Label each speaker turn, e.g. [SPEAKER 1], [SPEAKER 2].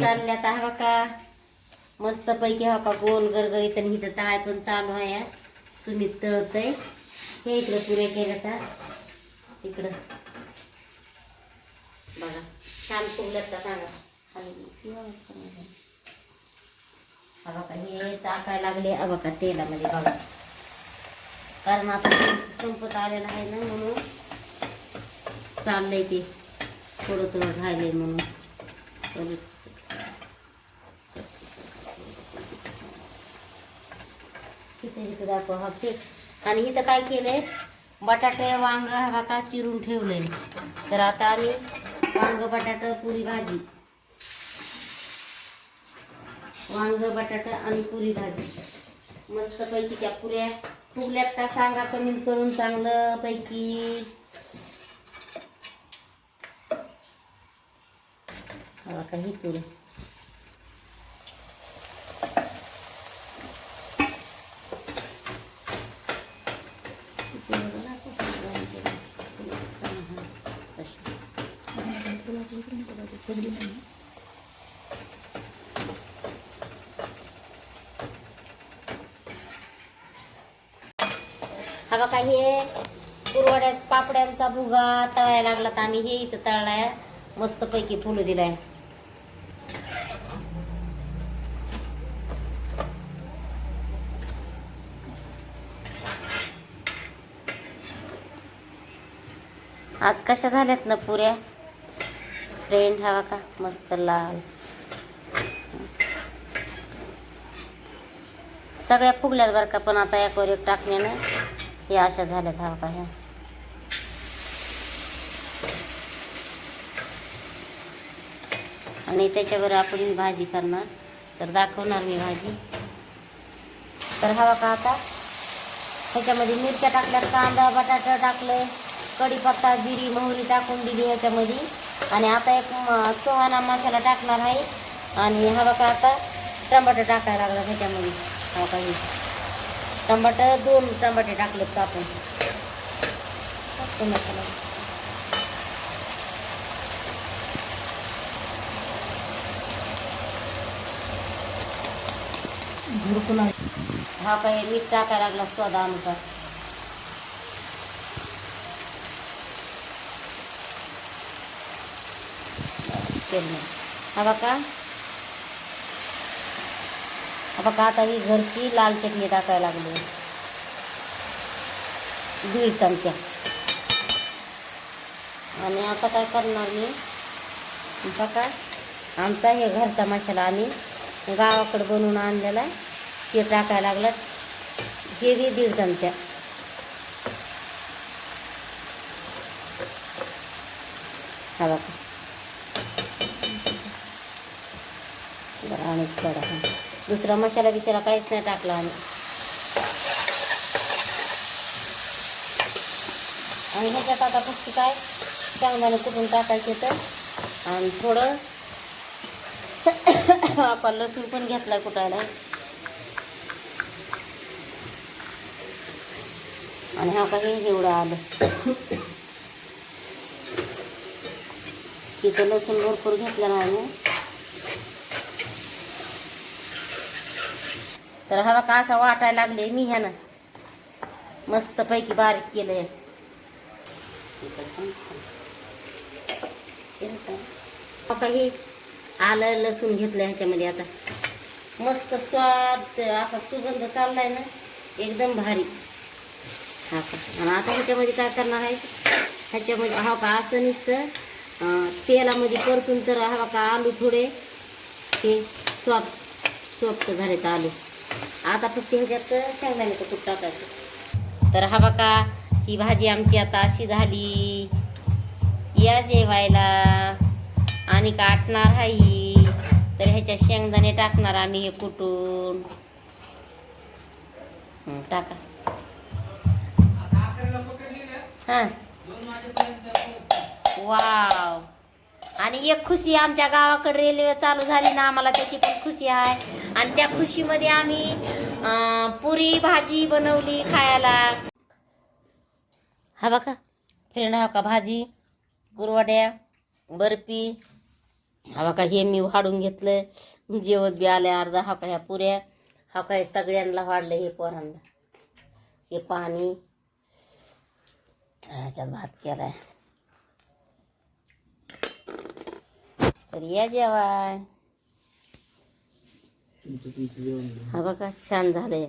[SPEAKER 1] चालल्यात हवा का मस्त पैकी हवा का गोल गरगरीत आणि इथं तळाय पण चालू आहे. सुमित तळतय. हे इकडं पुरे केलं का इकडं. बघा छान फुगल्यात का सांगा हे टाकायला लागले हा का तेलामध्ये बघा. कारण आता संपत आलेलं आहे ना म्हणून. चाललंय ते. थोडं थोडं राहिलंय म्हणून पण इथे दाखव. हा के आणि इथं काय केलंय? बटाटे वांग हा का चिरून ठेवलंय. तर आता आम्ही वांग बटाट पुरी भाजी. वांग बटाटा आणि पुरी भाजी. मस्त पैकी त्या पुऱ्या फुगल्यात का सांगा कमी करून चांगलं पैकी हा काही पुरी हा बघा हे कुरवड्या पापड्यांचा भुगा तळायला लागला तर आम्ही हे इथं तळलाय. मस्त पैकी फुलं दिलाय. आज कशा झाल्यात ना पुऱ्या? फ्रेंड हवा का? मस्त लाल. सगळ्या फुगल्यात बरं का पण आता एकावर एक टाकण्यानं हे अशा झाल्यात हवा का ह्या. आणि त्याच्यावर आपण भाजी करणार तर दाखवणार मी भाजी. तर हवा का आता ह्याच्यामध्ये मिरच्या टाकल्यात कांदा बटाटा टाकले कढीपत्ता जिरी मोहरी टाकून दिली ह्याच्यामध्ये. आणि आता एक सुहाना मसाला टाकणार आहे. आणि हा बघा आता टमाटर टाकायला लागला ह्याच्यामध्ये हा काही टमाटर दोन टमाटे टाकलेत टाकतो मसाला. हा काही मीठ टाकायला लागला स्वादानुसार. केलं. हा बघा. हा बघा आता ही घरची लाल चटणी टाकायला लागली. दीड चमचा. आणि आता काय करणार मी? बघा आमचा हे घरचा मसाला आम्ही गावाकडे बनवून आणलेला आहे. ते टाकायला लागलं. हे बी दीड चमचा. हा बघा. बरं आणि थोडा दुसरा मसाला बिसाला काहीच नाही टाकला आम्ही. आणि ह्याच्यात आता फक्त काय चांगल्याने कुठून टाकायचे तर? आणि थोडं आपण लसूण पण घेतला कुटायला. आणि हा काही एवढं आलं. तिथं लसूण भरपूर घेतलं नाही तर हा का असा वाटायला लागले मी ह्यानं. मस्त पैकी बारीक केलंय. आता हे आलं लसूण घेतलं ह्याच्यामध्ये आता. मस्त स्वाद असा सुगंध चाललाय ना एकदम भारी. हा का? आणि आता ह्याच्यामध्ये काय करणार आहे? ह्याच्यामध्ये हा का असं नुसतं तेलामध्ये परतून तर हा का आलू थोडे हे सॉफ्ट सॉफ्ट झालेत आलू. आता फक्त ह्याच्यात शेंगदाण्याचं कूट टाकायचं. तर हा बघा ही भाजी आमची आता अशी झाली. या जेवायला. आणि काटणार हाई तर ह्याच्यात शेंगदाणे टाकणार आम्ही हे कुटून. टाका. हां. वाव. आणि एक खुशी आमच्या गावाकडे रेल्वे चालू झाली ना आम्हाला त्याची पण खुशी आहे. आणि त्या खुशीमध्ये आम्ही पुरी भाजी बनवली खायला. हा बघा फ्रेंड हा हो का भाजी गुरवड्या बर्फी. हा बघा हे मी वाढून घेतलं. जेवत बी आले अर्धा हा का ह्या पुऱ्या. हा काय सगळ्यांना वाढलं हे पोरांना. हे पाणी. ह्याच्यात भात केलाय. तर या जेवाय. हा बघा छान झालंय